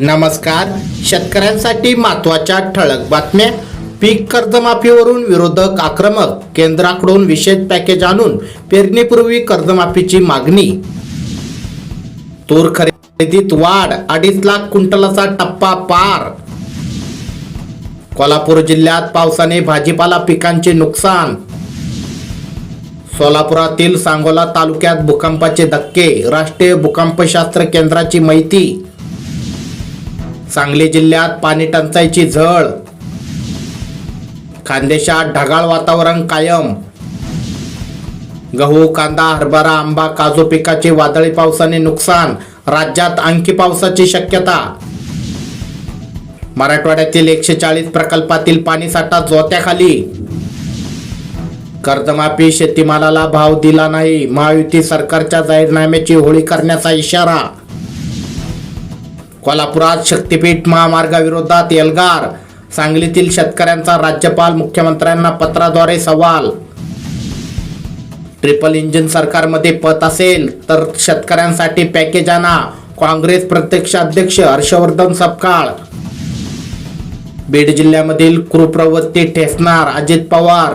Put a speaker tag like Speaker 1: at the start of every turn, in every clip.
Speaker 1: नमस्कार. शेतकऱ्यांसाठी महत्त्वाच्या ठळक बातम्या. पीक कर्जमाफीवरून विरोधक आक्रमक. केंद्राकडून विशेष पॅकेज आणून पेरणीपूर्वी कर्जमाफीची मागणी. तूर खरेदीत वाढ अडीच लाख क्विंटलाचा टप्पा पार. कोल्हापूर जिल्ह्यात पावसाने भाजीपाला पिकांचे नुकसान. सोलापुरातील सांगोला तालुक्यात भूकंपाचे धक्के. राष्ट्रीय भूकंपशास्त्र केंद्राची माहिती. सांगली जिल्ह्यात पाणी टंचाईची झळ. खानदेशात ढगाळ वातावरण कायम. गहू कांदा हरभरा आंबा काजू पिकाचे वादळी पावसाने नुकसान राज्यात आणखी पावसाची शक्यता. मराठवाड्यातील एकशे चाळीस प्रकल्पातील पाणीसाठा जोत्याखाली. कर्जमाफी शेतीमालाला भाव दिला नाही महायुती सरकारच्या जाहीरनाम्याची होळी करण्याचा इशारा. कोल्हापुरात शक्तीपीठ महामार्गाविरोधात एल्गार सांगलीतील शेतकऱ्यांचा राज्यपाल मुख्यमंत्र्यांना पत्राद्वारे सवाल. ट्रिपल इंजिन सरकारमध्ये पत असेल तर शेतकऱ्यांसाठी पॅकेज आणा काँग्रेस प्रत्यक्ष अध्यक्ष हर्षवर्धन सपकाळ. बीड जिल्ह्यामधील कुप्रवृत्ती ठेसणार अजित पवार.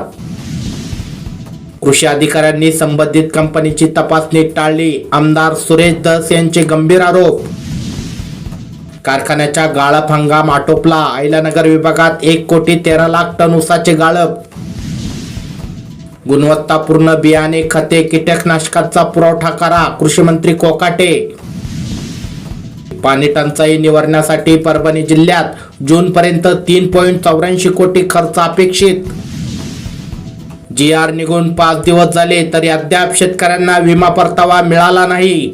Speaker 1: कृषी अधिकाऱ्यांनी संबंधित कंपनीची तपासणी टाळली आमदार सुरेश दस यांचे गंभीर आरोप. कारखान्याच्या गाळप हंगाम आटोपला. अहिल्यानगर विभागात एक कोटी तेरा लाख टन ऊसाचे गाळप. गुणवत्तापूर्ण बियाणे खते कीटकनाशकांचा पुरवठा करा कृषी मंत्री कोकाटे. पाणी टंचाई निवारण्यासाठी परभणी जिल्ह्यात जून पर्यंत तीन पॉईंट चौऱ्याऐंशी कोटी खर्च अपेक्षित. जी आर निघून पाच दिवस झाले तरी अद्याप शेतकऱ्यांना विमा परतावा मिळाला नाही.